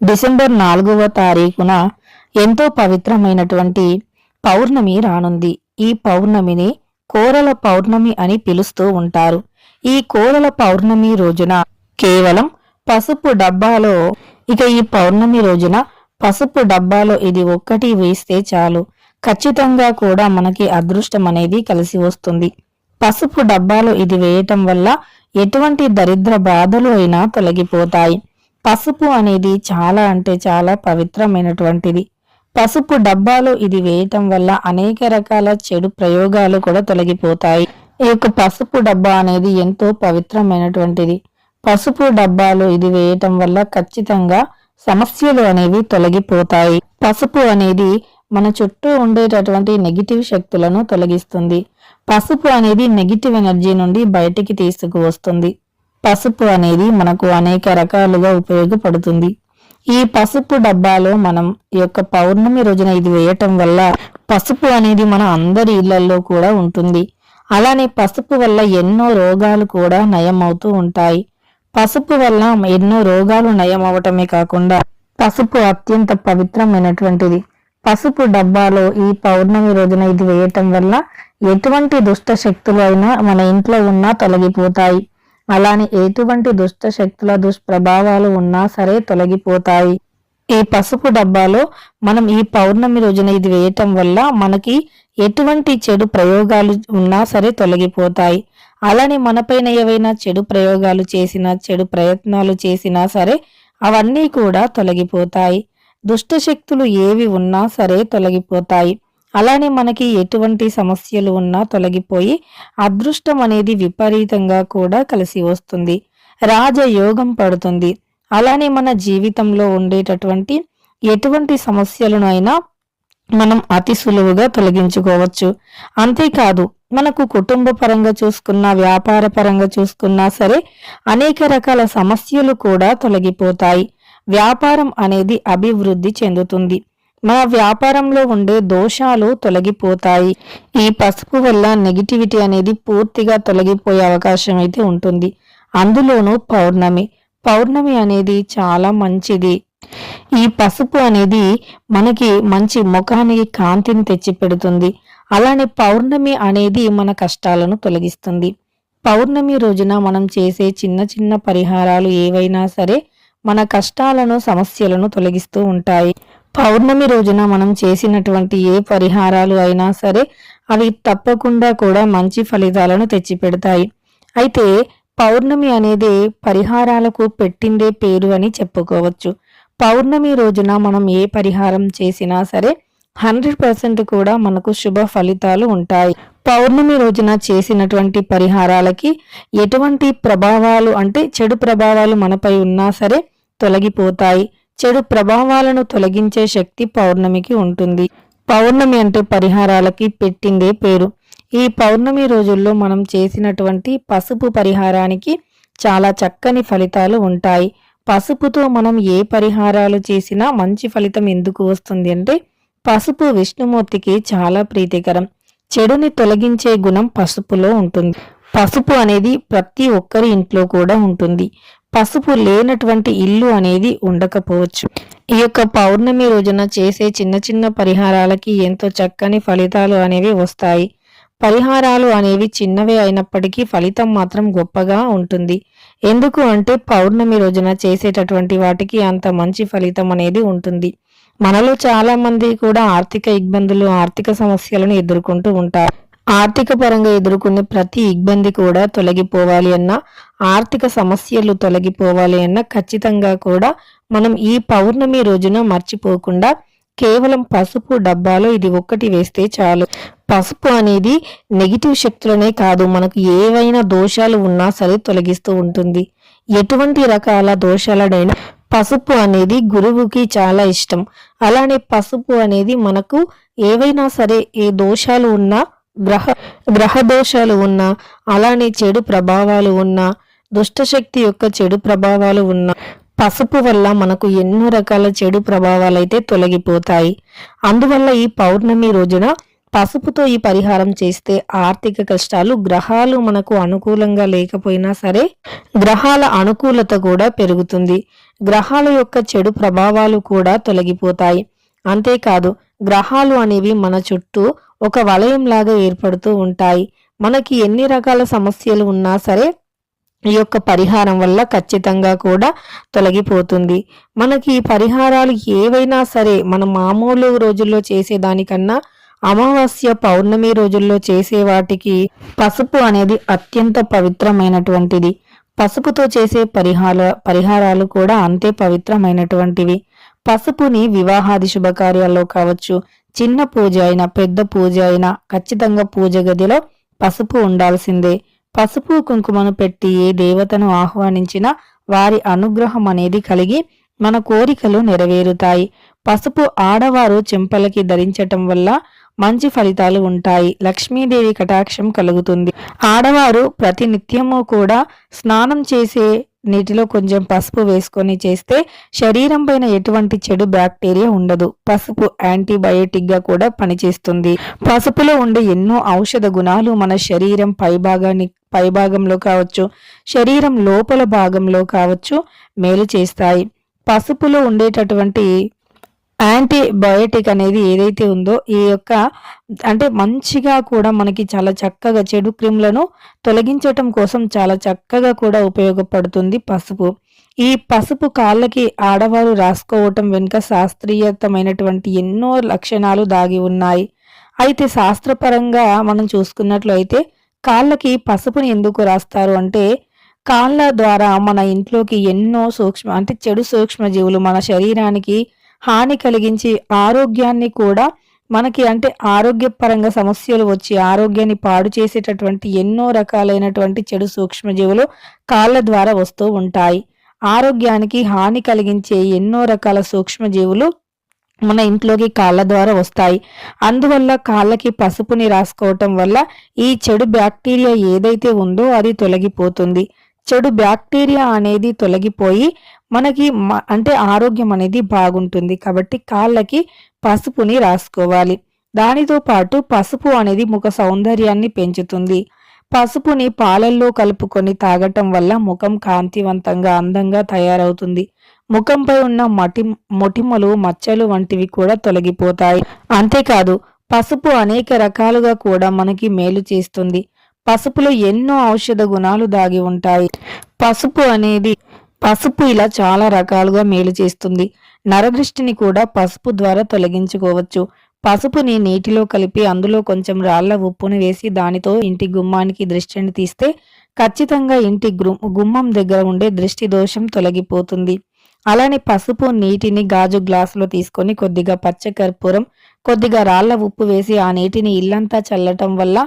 December నాలుగవ తారీఖున ఎంతో పవిత్రమైనటువంటి పౌర్ణమి రానుంది. ఈ పౌర్ణమిని కోరల పౌర్ణమి అని పిలుస్తూ ఉంటారు. ఈ కోరల పౌర్ణమి రోజున కేవలం పసుపు డబ్బాలో ఇక ఈ పౌర్ణమి రోజున పసుపు డబ్బాలో ఇది ఒక్కటి వేస్తే చాలు. ఖచ్చితంగా కూడా మనకి అదృష్టం అనేది కలిసి వస్తుంది. పసుపు డబ్బాలో ఇది వేయటం వల్ల ఎటువంటి దరిద్ర బాధలు అయినా తొలగిపోతాయి. పసుపు అనేది చాలా అంటే చాలా పవిత్రమైనటువంటిది. పసుపు డబ్బాలో ఇది వేయటం వల్ల అనేక రకాల చెడు ప్రయోగాలు కూడా తొలగిపోతాయి. ఈ యొక్క పసుపు డబ్బా అనేది ఎంతో పవిత్రమైనటువంటిది. పసుపు డబ్బాలో ఇది వేయటం వల్ల ఖచ్చితంగా సమస్యలు అనేవి తొలగిపోతాయి. పసుపు అనేది మన చుట్టూ ఉండేటటువంటి నెగిటివ్ శక్తులను తొలగిస్తుంది. పసుపు అనేది నెగిటివ్ ఎనర్జీ నుండి బయటికి తీసుకువస్తుంది. పసుపు అనేది మనకు అనేక రకాలుగా ఉపయోగపడుతుంది. ఈ పసుపు డబ్బాలో మనం ఈ యొక్క పౌర్ణమి రోజున ఇది వేయటం వల్ల పసుపు అనేది మన అందరి ఇళ్ళలో కూడా ఉంటుంది. అలానే పసుపు వల్ల ఎన్నో రోగాలు కూడా నయమవుతూ ఉంటాయి. పసుపు వల్ల ఎన్నో రోగాలు నయం కాకుండా పసుపు అత్యంత పవిత్రమైనటువంటిది. పసుపు డబ్బాలో ఈ పౌర్ణమి రోజున ఇది వేయటం వల్ల ఎటువంటి దుష్ట శక్తులు అయినా మన ఇంట్లో ఉన్నా తొలగిపోతాయి. అలానే ఎటువంటి దుష్ట శక్తుల దుష్ప్రభావాలు ఉన్నా సరే తొలగిపోతాయి. ఈ పసుపు డబ్బాలో మనం ఈ పౌర్ణమి రోజున ఇది వేయటం వల్ల మనకి ఎటువంటి చెడు ప్రయోగాలు ఉన్నా సరే తొలగిపోతాయి. అలానే మనపైన ఏవైనా చెడు ప్రయోగాలు చేసినా చెడు ప్రయత్నాలు చేసినా సరే అవన్నీ కూడా తొలగిపోతాయి. దుష్ట శక్తులు ఏవి ఉన్నా సరే తొలగిపోతాయి. అలానే మనకి ఎటువంటి సమస్యలు ఉన్నా తొలగిపోయి అదృష్టం అనేది విపరీతంగా కూడా కలిసి వస్తుంది. రాజయోగం పడుతుంది. అలానే మన జీవితంలో ఉండేటటువంటి ఎటువంటి సమస్యలను అయినా మనం అతి సులువుగా తొలగించుకోవచ్చు. అంతేకాదు మనకు కుటుంబ పరంగా చూసుకున్నా వ్యాపార పరంగా చూసుకున్నా సరే అనేక రకాల సమస్యలు కూడా తొలగిపోతాయి. వ్యాపారం అనేది అభివృద్ధి చెందుతుంది. మన వ్యాపారంలో ఉండే దోషాలు తొలగిపోతాయి. ఈ పసుపు వల్ల నెగిటివిటీ అనేది పూర్తిగా తొలగిపోయే అవకాశం అయితే ఉంటుంది. అందులోనూ పౌర్ణమి. పౌర్ణమి అనేది చాలా మంచిది. ఈ పసుపు అనేది మనకి మంచి ముఖానికి కాంతిని తెచ్చిపెడుతుంది. అలానే పౌర్ణమి అనేది మన కష్టాలను తొలగిస్తుంది. పౌర్ణమి రోజున మనం చేసే చిన్న చిన్న పరిహారాలు ఏవైనా సరే మన కష్టాలను సమస్యలను తొలగిస్తూ ఉంటాయి. పౌర్ణమి రోజున మనం చేసినటువంటి ఏ పరిహారాలు అయినా సరే అవి తప్పకుండా కూడా మంచి ఫలితాలను తెచ్చిపెడతాయి. అయితే పౌర్ణమి అనేది పరిహారాలకు పెట్టిందే పేరు అని చెప్పుకోవచ్చు. పౌర్ణమి రోజున మనం ఏ పరిహారం చేసినా సరే హండ్రెడ్ పర్సెంట్ కూడా మనకు శుభ ఫలితాలు ఉంటాయి. పౌర్ణమి రోజున చేసినటువంటి పరిహారాలకి ఎటువంటి ప్రభావాలు అంటే చెడు ప్రభావాలు మనపై ఉన్నా సరే తొలగిపోతాయి. చెడు ప్రభావాలను తొలగించే శక్తి పౌర్ణమికి ఉంటుంది. పౌర్ణమి అంటే పరిహారాలకి పెట్టిందే పేరు. ఈ పౌర్ణమి రోజుల్లో మనం చేసినటువంటి పసుపు పరిహారానికి చాలా చక్కని ఫలితాలు ఉంటాయి. పసుపుతో మనం ఏ పరిహారాలు చేసినా మంచి ఫలితం ఎందుకు వస్తుంది అంటే పసుపు విష్ణుమూర్తికి చాలా ప్రీతికరం. చెడుని తొలగించే గుణం పసుపులో ఉంటుంది. పసుపు అనేది ప్రతి ఒక్కరి ఇంట్లో కూడా ఉంటుంది. పసుపు లేనటువంటి ఇల్లు అనేది ఉండకపోవచ్చు. ఈ యొక్క పౌర్ణమి రోజున చేసే చిన్న చిన్న పరిహారాలకి ఎంతో చక్కని ఫలితాలు అనేవి వస్తాయి. పరిహారాలు అనేవి చిన్నవే అయినప్పటికీ ఫలితం మాత్రం గొప్పగా ఉంటుంది. ఎందుకు అంటే పౌర్ణమి రోజున చేసేటటువంటి వాటికి అంత మంచి ఫలితం అనేది ఉంటుంది. మనలో చాలా మంది కూడా ఆర్థిక ఇబ్బందులు ఆర్థిక సమస్యలను ఎదుర్కొంటూ ఉంటారు. ఆర్థిక పరంగా ఎదుర్కొనే ప్రతి ఇబ్బంది కూడా తొలగిపోవాలి అన్న ఆర్థిక సమస్యలు తొలగిపోవాలి అన్న ఖచ్చితంగా కూడా మనం ఈ పౌర్ణమి రోజున మర్చిపోకుండా కేవలం పసుపు డబ్బాలో ఇది ఒక్కటి వేస్తే చాలు. పసుపు అనేది నెగిటివ్ శక్తులనే కాదు మనకు ఏవైనా దోషాలు ఉన్నా సరే తొలగిస్తూ ఉంటుంది. ఎటువంటి రకాల దోషాలనైనా పసుపు అనేది గురువుకి చాలా ఇష్టం. అలానే పసుపు అనేది మనకు ఏవైనా సరే ఏ దోషాలు ఉన్నా గ్రహ గ్రహ దోషాలు ఉన్నా అలానే చెడు ప్రభావాలు ఉన్నా దుష్టశక్తి యొక్క చెడు ప్రభావాలు ఉన్నా పసుపు వల్ల మనకు ఎన్నో రకాల చెడు ప్రభావాలు అయితే తొలగిపోతాయి. అందువల్ల ఈ పౌర్ణమి రోజున పసుపుతో ఈ పరిహారం చేస్తే ఆర్థిక కష్టాలు గ్రహాలు మనకు అనుకూలంగా లేకపోయినా సరే గ్రహాల అనుకూలత కూడా పెరుగుతుంది. గ్రహాల యొక్క చెడు ప్రభావాలు కూడా తొలగిపోతాయి. అంతేకాదు గ్రహాలు అనేవి మన చుట్టూ ఒక వలయంలాగా ఏర్పడుతూ ఉంటాయి. మనకి ఎన్ని రకాల సమస్యలు ఉన్నా సరే ఈ యొక్క పరిహారం వల్ల ఖచ్చితంగా కూడా తొలగిపోతుంది. మనకి ఈ పరిహారాలు ఏవైనా సరే మన మామూలు రోజుల్లో చేసేదానికన్నా అమావాస్య పౌర్ణమి రోజుల్లో చేసే వాటికి పసుపు అనేది అత్యంత పవిత్రమైనటువంటిది. పసుపుతో చేసే పరిహార పరిహారాలు కూడా అంతే పవిత్రమైనటువంటివి. పసుపుని వివాహాది శుభకార్యాల్లో కావచ్చు చిన్న పూజ అయినా పెద్ద పూజ అయినా ఖచ్చితంగా పూజ గదిలో పసుపు ఉండాల్సిందే. పసుపు కుంకుమను పెట్టి ఏ దేవతను ఆహ్వానించినా వారి అనుగ్రహం అనేది కలిగి మన కోరికలు నెరవేరుతాయి. పసుపు ఆడవారు చెంపలకి ధరించటం వల్ల మంచి ఫలితాలు ఉంటాయి. లక్ష్మీదేవి కటాక్షం కలుగుతుంది. ఆడవారు ప్రతి నిత్యము కూడా స్నానం చేసే నీటిలో కొంచెం పసుపు వేసుకొని చేస్తే శరీరం పైన ఎటువంటి చెడు బ్యాక్టీరియా ఉండదు. పసుపు యాంటీబయోటిక్గా కూడా పనిచేస్తుంది. పసుపులో ఉండే ఎన్నో ఔషధ గుణాలు మన శరీరం పైభాగాన్ని పైభాగంలో కావచ్చు శరీరం లోపల భాగంలో కావచ్చు మేలు చేస్తాయి. పసుపులో ఉండేటటువంటి యాంటీబయోటిక్ అనేది ఏదైతే ఉందో ఈ యొక్క అంటే మంచిగా కూడా మనకి చాలా చక్కగా చెడు క్రిములను తొలగించటం కోసం చాలా చక్కగా కూడా ఉపయోగపడుతుంది పసుపు. ఈ పసుపు కాళ్ళకి ఆడవారు రాసుకోవటం వెనుక శాస్త్రీయతమైనటువంటి ఎన్నో లక్షణాలు దాగి ఉన్నాయి. అయితే శాస్త్రపరంగా మనం చూసుకున్నట్లయితే కాళ్ళకి పసుపుని ఎందుకు రాస్తారు అంటే కాళ్ళ ద్వారా మన ఇంట్లోకి ఎన్నో సూక్ష్మ అంటే చెడు సూక్ష్మజీవులు మన శరీరానికి హాని కలిగించి ఆరోగ్యాన్ని కూడా మనకి అంటే ఆరోగ్యపరంగా సమస్యలు వచ్చి ఆరోగ్యాన్ని పాడు చేసేటటువంటి ఎన్నో రకాలైనటువంటి చెడు సూక్ష్మజీవులు కాళ్ళ ద్వారా వస్తూ ఉంటాయి. ఆరోగ్యానికి హాని కలిగించే ఎన్నో రకాల సూక్ష్మజీవులు మన ఇంట్లోకి కాళ్ళ ద్వారా వస్తాయి. అందువల్ల కాళ్ళకి పసుపుని రాసుకోవటం వల్ల ఈ చెడు బ్యాక్టీరియా ఏదైతే ఉందో అది తొలగిపోతుంది. చెడు బ్యాక్టీరియా అనేది తొలగిపోయి మనకి అంటే ఆరోగ్యం అనేది బాగుంటుంది. కాబట్టి కాళ్ళకి పసుపుని రాసుకోవాలి. దానితో పాటు పసుపు అనేది ముఖ సౌందర్యాన్ని పెంచుతుంది. పసుపుని పాలల్లో కలుపుకొని తాగటం వల్ల ముఖం కాంతివంతంగా అందంగా తయారవుతుంది. ముఖంపై ఉన్న మటి మొటిమలు మచ్చలు వంటివి కూడా తొలగిపోతాయి. అంతేకాదు పసుపు అనేక రకాలుగా కూడా మనకి మేలు చేస్తుంది. పసుపులో ఎన్నో ఔషధ గుణాలు దాగి ఉంటాయి. పసుపు అనేది పసుపు ఇలా చాలా రకాలుగా మేలు చేస్తుంది. నరదృష్టిని కూడా పసుపు ద్వారా తొలగించుకోవచ్చు. పసుపుని నీటిలో కలిపి అందులో కొంచెం రాళ్ళ ఉప్పును వేసి దానితో ఇంటి గుమ్మానికి దృష్టిని తీస్తే ఖచ్చితంగా ఇంటి గుమ్మం దగ్గర ఉండే దృష్టి దోషం తొలగిపోతుంది. అలానే పసుపు నీటిని గాజు గ్లాసులో తీసుకొని కొద్దిగా పచ్చకర్పూరం కొద్దిగా రాళ్ళ ఉప్పు వేసి ఆ నీటిని ఇల్లంతా చల్లటం వల్ల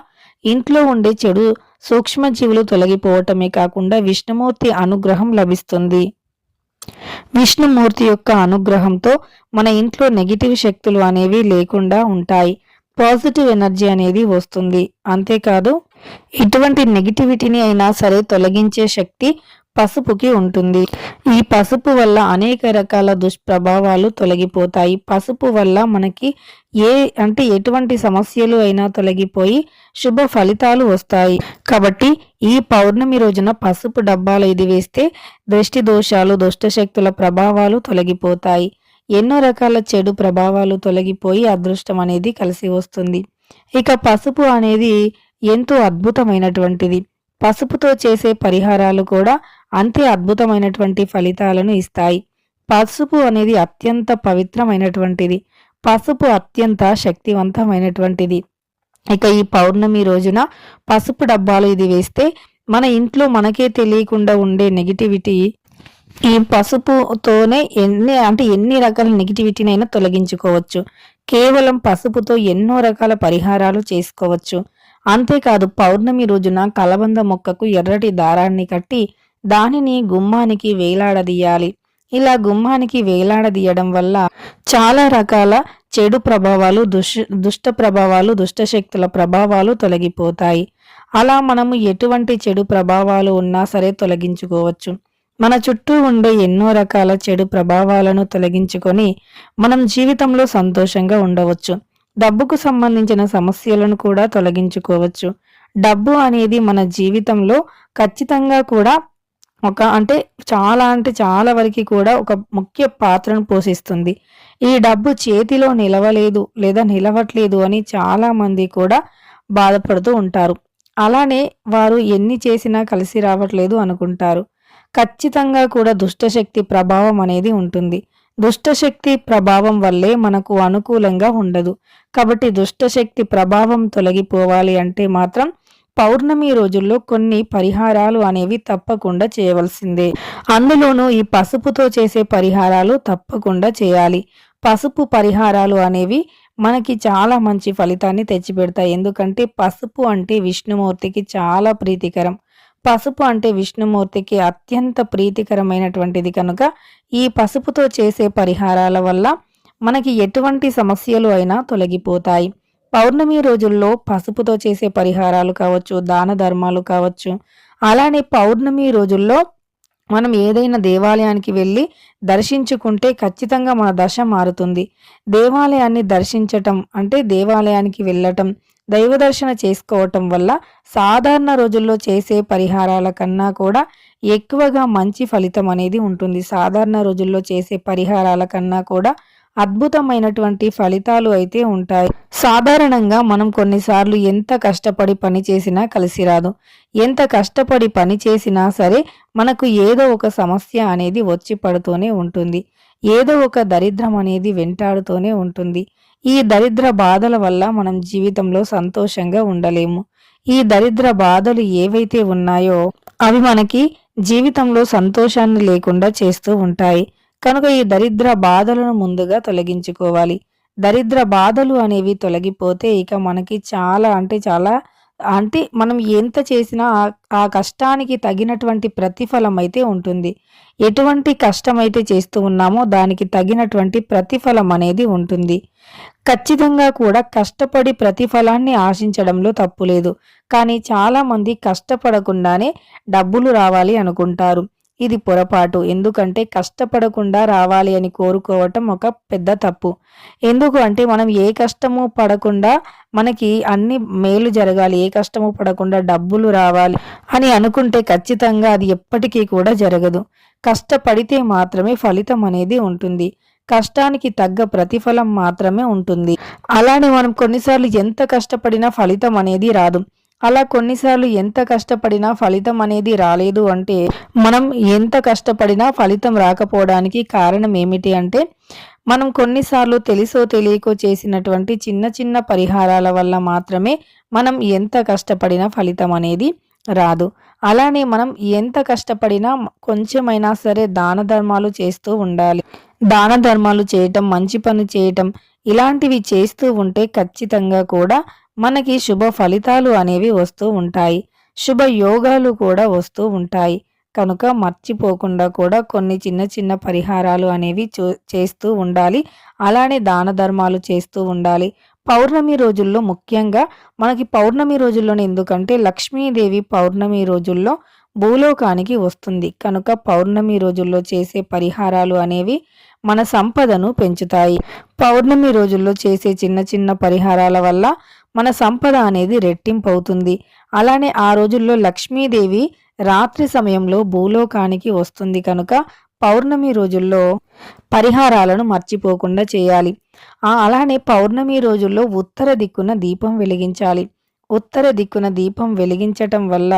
ఇంట్లో ఉండే చెడు సూక్ష్మజీవులు తొలగిపోవటమే కాకుండా విష్ణుమూర్తి అనుగ్రహం లభిస్తుంది. విష్ణుమూర్తి యొక్క అనుగ్రహంతో మన ఇంట్లో నెగిటివ్ శక్తులు అనేవి లేకుండా ఉంటాయి. పాజిటివ్ ఎనర్జీ అనేది వస్తుంది. అంతేకాదు ఇటువంటి నెగిటివిటీని అయినా సరే తొలగించే శక్తి పసుపుకి ఉంటుంది. ఈ పసుపు వల్ల అనేక రకాల దుష్ప్రభావాలు తొలగిపోతాయి. పసుపు వల్ల మనకి ఏ అంటే ఎటువంటి సమస్యలు అయినా తొలగిపోయి శుభ ఫలితాలు వస్తాయి. కాబట్టి ఈ పౌర్ణమి రోజున పసుపు డబ్బాలు ఇది వేస్తే దృష్టి దోషాలు దుష్టశక్తుల ప్రభావాలు తొలగిపోతాయి. ఎన్నో రకాల చెడు ప్రభావాలు తొలగిపోయి అదృష్టం అనేది కలిసి వస్తుంది. ఇక పసుపు అనేది ఎంతో అద్భుతమైనటువంటిది. పసుపుతో చేసే పరిహారాలు కూడా అంతే అద్భుతమైనటువంటి ఫలితాలను ఇస్తాయి. పసుపు అనేది అత్యంత పవిత్రమైనటువంటిది. పసుపు అత్యంత శక్తివంతమైనటువంటిది. ఇక ఈ పౌర్ణమి రోజున పసుపు డబ్బాలు ఇది వేస్తే మన ఇంట్లో మనకే తెలియకుండా ఉండే నెగిటివిటీ ఈ పసుపుతోనే ఎన్ని అంటే ఎన్ని రకాల నెగిటివిటీనైనా తొలగించుకోవచ్చు. కేవలం పసుపుతో ఎన్నో రకాల పరిహారాలు చేసుకోవచ్చు. అంతేకాదు పౌర్ణమి రోజున కలబంద మొక్కకు ఎర్రటి దారాన్ని కట్టి దానిని గుమ్మానికి వేలాడదీయాలి. ఇలా గుమ్మానికి వేలాడదీయడం వల్ల చాలా రకాల చెడు ప్రభావాలు దుష్ దుష్ట ప్రభావాలు దుష్టశక్తుల ప్రభావాలు తొలగిపోతాయి. అలా మనము ఎటువంటి చెడు ప్రభావాలు ఉన్నా సరే తొలగించుకోవచ్చు. మన చుట్టూ ఉండే ఎన్నో రకాల చెడు ప్రభావాలను తొలగించుకొని మనం జీవితంలో సంతోషంగా ఉండవచ్చు. డబ్బుకు సంబంధించిన సమస్యలను కూడా తొలగించుకోవచ్చు. డబ్బు అనేది మన జీవితంలో ఖచ్చితంగా కూడా ఒక అంటే చాలా అంటే చాలా వరకు కూడా ఒక ముఖ్య పాత్రను పోషిస్తుంది. ఈ డబ్బు చేతిలో నిలవలేదు లేదా నిలవట్లేదు అని చాలా మంది కూడా బాధపడుతూ ఉంటారు. అలానే వారు ఎన్ని చేసినా కలిసి రావట్లేదు అనుకుంటారు. ఖచ్చితంగా కూడా దుష్టశక్తి ప్రభావం అనేది ఉంటుంది. దుష్టశక్తి ప్రభావం వల్లే మనకు అనుకూలంగా ఉండదు. కాబట్టి దుష్టశక్తి ప్రభావం తొలగిపోవాలి అంటే మాత్రం పౌర్ణమి రోజుల్లో కొన్ని పరిహారాలు అనేవి తప్పకుండా చేయవలసిందే. అందులోనూ ఈ పసుపుతో చేసే పరిహారాలు తప్పకుండా చేయాలి. పసుపు పరిహారాలు అనేవి మనకి చాలా మంచి ఫలితాన్ని తెచ్చిపెడతాయి. ఎందుకంటే పసుపు అంటే విష్ణుమూర్తికి చాలా ప్రీతికరం. పసుపు అంటే విష్ణుమూర్తికి అత్యంత ప్రీతికరమైనటువంటిది కనుక ఈ పసుపుతో చేసే పరిహారాల వల్ల మనకి ఎటువంటి సమస్యలు అయినా తొలగిపోతాయి. పౌర్ణమి రోజుల్లో పసుపుతో చేసే పరిహారాలు కావచ్చు దాన ధర్మాలు కావచ్చు. అలానే పౌర్ణమి రోజుల్లో మనం ఏదైనా దేవాలయానికి వెళ్ళి దర్శించుకుంటే ఖచ్చితంగా మన దశ మారుతుంది. దేవాలయాన్ని దర్శించటం అంటే దేవాలయానికి వెళ్ళటం దైవ దర్శన చేసుకోవటం వల్ల సాధారణ రోజుల్లో చేసే పరిహారాల కన్నా కూడా ఎక్కువగా మంచి ఫలితం అనేది ఉంటుంది. సాధారణ రోజుల్లో చేసే పరిహారాల కన్నా కూడా అద్భుతమైనటువంటి ఫలితాలు అయితే ఉంటాయి. సాధారణంగా మనం కొన్నిసార్లు ఎంత కష్టపడి పని చేసినా కలిసి రాదు. ఎంత కష్టపడి పని చేసినా సరే మనకు ఏదో ఒక సమస్య అనేది వచ్చి పడుతూనే ఉంటుంది. ఏదో ఒక దరిద్రం అనేది వెంటాడుతూనే ఉంటుంది. ఈ దరిద్ర బాధల వల్ల మనం జీవితంలో సంతోషంగా ఉండలేము. ఈ దరిద్ర బాధలు ఏవైతే ఉన్నాయో అవి మనకి జీవితంలో సంతోషాన్ని లేకుండా చేస్తూ ఉంటాయి. కనుక ఈ దరిద్ర బాధలను ముందుగా తొలగించుకోవాలి. దరిద్ర బాధలు అనేవి తొలగిపోతే ఇక మనకి చాలా అంటే చాలా అంటే మనం ఎంత చేసినా ఆ కష్టానికి తగినటువంటి ప్రతిఫలం అయితే ఉంటుంది. ఎటువంటి కష్టమైతే చేస్తూ ఉన్నామో దానికి తగినటువంటి ప్రతిఫలం అనేది ఉంటుంది. ఖచ్చితంగా కూడా కష్టపడి ప్రతిఫలాన్ని ఆశించడంలో తప్పులేదు కానీ చాలామంది కష్టపడకుండానే డబ్బులు రావాలి అనుకుంటారు. ఇది పొరపాటు. ఎందుకంటే కష్టపడకుండా రావాలి అని కోరుకోవటం ఒక పెద్ద తప్పు. ఎందుకు అంటే మనం ఏ కష్టము పడకుండా మనకి అన్ని మేలు జరగాలి. ఏ కష్టము పడకుండా డబ్బులు రావాలి అని అనుకుంటే ఖచ్చితంగా అది ఎప్పటికీ కూడా జరగదు. కష్టపడితే మాత్రమే ఫలితం అనేది ఉంటుంది. కష్టానికి తగ్గ ప్రతిఫలం మాత్రమే ఉంటుంది. అలానే మనం కొన్నిసార్లు ఎంత కష్టపడినా ఫలితం అనేది రాదు. అలా కొన్నిసార్లు ఎంత కష్టపడినా ఫలితం అనేది రాలేదు అంటే మనం ఎంత కష్టపడినా ఫలితం రాకపోవడానికి కారణం ఏమిటి అంటే మనం కొన్నిసార్లు తెలుసో తెలియకో చేసినటువంటి చిన్న చిన్న పరిహారాల వల్ల మాత్రమే మనం ఎంత కష్టపడినా ఫలితం అనేది రాదు. అలానే మనం ఎంత కష్టపడినా కొంచెమైనా సరే దాన ధర్మాలు చేస్తూ ఉండాలి. దాన ధర్మాలు చేయటం మంచి పని చేయటం ఇలాంటివి చేస్తూ ఉంటే ఖచ్చితంగా కూడా మనకి శుభ ఫలితాలు అనేవి వస్తూ ఉంటాయి. శుభ యోగాలు కూడా వస్తూ ఉంటాయి. కనుక మర్చిపోకుండా కూడా కొన్ని చిన్న చిన్న పరిహారాలు అనేవి చేస్తూ ఉండాలి. అలానే దాన ధర్మాలు చేస్తూ ఉండాలి. పౌర్ణమి రోజుల్లో ముఖ్యంగా మనకి పౌర్ణమి రోజుల్లోనే ఎందుకంటే లక్ష్మీదేవి పౌర్ణమి రోజుల్లో భూలోకానికి వస్తుంది. కనుక పౌర్ణమి రోజుల్లో చేసే పరిహారాలు అనేవి మన సంపదను పెంచుతాయి. పౌర్ణమి రోజుల్లో చేసే చిన్న చిన్న పరిహారాల వల్ల మన సంపద అనేది రెట్టింపు అవుతుంది అలానే ఆ రోజుల్లో లక్ష్మీదేవి రాత్రి సమయంలో భూలోకానికి వస్తుంది కనుక పౌర్ణమి రోజుల్లో పరిహారాలను మర్చిపోకుండా చేయాలి. ఆ అలానే పౌర్ణమి రోజుల్లో ఉత్తర దిక్కున దీపం వెలిగించాలి. ఉత్తర దిక్కున దీపం వెలిగించటం వల్ల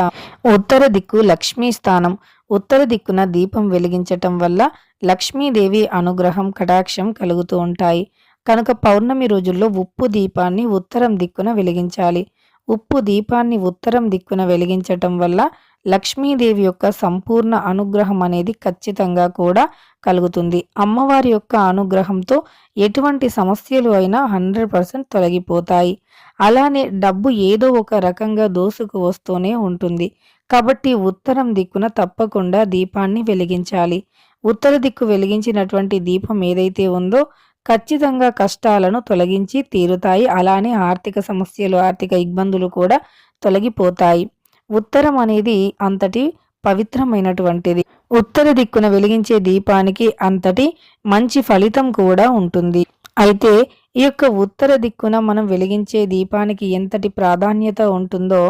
ఉత్తర దిక్కు లక్ష్మీ స్థానం. ఉత్తర దిక్కున దీపం వెలిగించటం వల్ల లక్ష్మీదేవి అనుగ్రహం కటాక్షం కలుగుతూ ఉంటాయి. కనుక పౌర్ణమి రోజుల్లో ఉప్పు దీపాన్ని ఉత్తరం దిక్కున వెలిగించాలి. ఉప్పు దీపాన్ని ఉత్తరం దిక్కున వెలిగించటం వల్ల లక్ష్మీదేవి యొక్క సంపూర్ణ అనుగ్రహం అనేది ఖచ్చితంగా కూడా కలుగుతుంది. అమ్మవారి యొక్క అనుగ్రహంతో ఎటువంటి సమస్యలు అయినా హండ్రెడ్ పర్సెంట్ తొలగిపోతాయి. అలానే డబ్బు ఏదో ఒక రకంగా దోసుకు వస్తూనే ఉంటుంది. కాబట్టి ఉత్తరం దిక్కున తప్పకుండా దీపాన్ని వెలిగించాలి. ఉత్తర దిక్కు వెలిగించినటువంటి దీపం ఏదైతే ఉందో ఖచ్చితంగా కష్టాలను తొలగించి తీరుతాయి. అలానే ఆర్థిక సమస్యలు ఆర్థిక ఇబ్బందులు కూడా తొలగిపోతాయి. ఉత్తరం అనేది అంతటి పవిత్రమైనటువంటిది. ఉత్తర దిక్కున వెలిగించే దీపానికి అంతటి మంచి ఫలితం కూడా ఉంటుంది. అయితే ఈ యొక్క ఉత్తర దిక్కున మనం వెలిగించే దీపానికి ఎంతటి ప్రాధాన్యత ఉంటుందో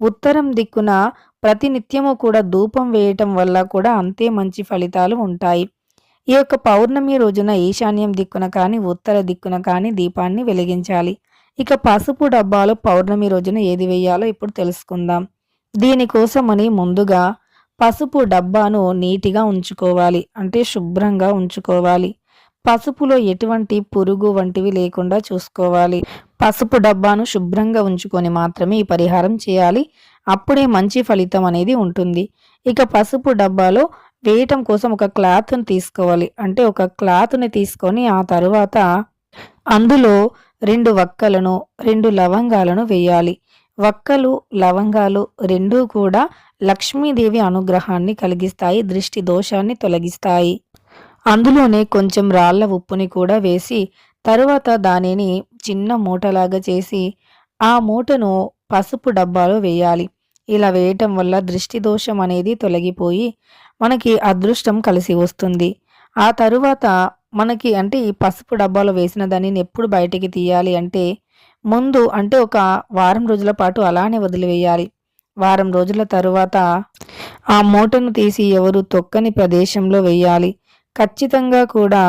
ఉత్తరం దిక్కున ప్రతినిత్యము కూడా ధూపం వేయటం వల్ల కూడా అంతే మంచి ఫలితాలు ఉంటాయి. ఈ యొక్క పౌర్ణమి రోజున ఈశాన్యం దిక్కున కానీ ఉత్తర దిక్కున కానీ దీపాన్ని వెలిగించాలి. ఇక పసుపు డబ్బాలో పౌర్ణమి రోజున ఏది వేయాలో ఇప్పుడు తెలుసుకుందాం. దీనికోసమని ముందుగా పసుపు డబ్బాను నీటిగా ఉంచుకోవాలి అంటే శుభ్రంగా ఉంచుకోవాలి. పసుపులో ఎటువంటి పురుగు వంటివి లేకుండా చూసుకోవాలి. పసుపు డబ్బాను శుభ్రంగా ఉంచుకొని మాత్రమే ఈ పరిహారం చేయాలి. అప్పుడే మంచి ఫలితం అనేది ఉంటుంది. ఇక పసుపు డబ్బాలో వేయటం కోసం ఒక క్లాత్ని తీసుకోవాలి. అంటే ఒక క్లాత్ని తీసుకొని ఆ తరువాత అందులో రెండు వక్కలను రెండు లవంగాలను వేయాలి. వక్కలు లవంగాలు రెండూ కూడా లక్ష్మీదేవి అనుగ్రహాన్ని కలిగిస్తాయి దృష్టి దోషాన్ని తొలగిస్తాయి. అందులోనే కొంచెం రాళ్ళ ఉప్పుని కూడా వేసి తరువాత దానిని చిన్న మూటలాగా చేసి ఆ మూటను పసుపు డబ్బాలో వేయాలి. ఇలా వేయటం వల్ల దృష్టి దోషం అనేది తొలగిపోయి మనకి అదృష్టం కలిసి వస్తుంది. ఆ తరువాత మనకి అంటే ఈ పసుపు డబ్బాలో వేసిన దానిని ఎప్పుడు బయటికి తీయాలి అంటే ముందు అంటే ఒక వారం రోజుల పాటు అలానే వదిలివేయాలి. వారం రోజుల తరువాత ఆ మూటను తీసి ఎవరు తొక్కని ప్రదేశంలో వేయాలి. ఖచ్చితంగా కూడా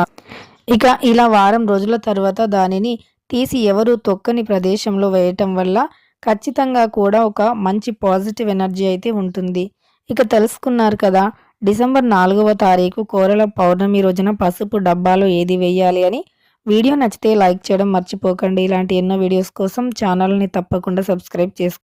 ఇక ఇలా వారం రోజుల తర్వాత దానిని తీసి ఎవరు తొక్కని ప్రదేశంలో వేయటం వల్ల ఖచ్చితంగా కూడా ఒక మంచి పాజిటివ్ ఎనర్జీ అయితే ఉంటుంది. ఇక తెలుసుకున్నారు కదా డిసెంబర్ నాలుగవ తారీఖు కోరల పౌర్ణమి రోజున పసుపు డబ్బాలో ఏది వేయాలి అని వీడియో నచ్చితే లైక్ చేయడం మర్చిపోకండి. ఇలాంటి ఎన్నో వీడియోస్ కోసం ఛానల్ని తప్పకుండా సబ్స్క్రైబ్ చేసుకోండి.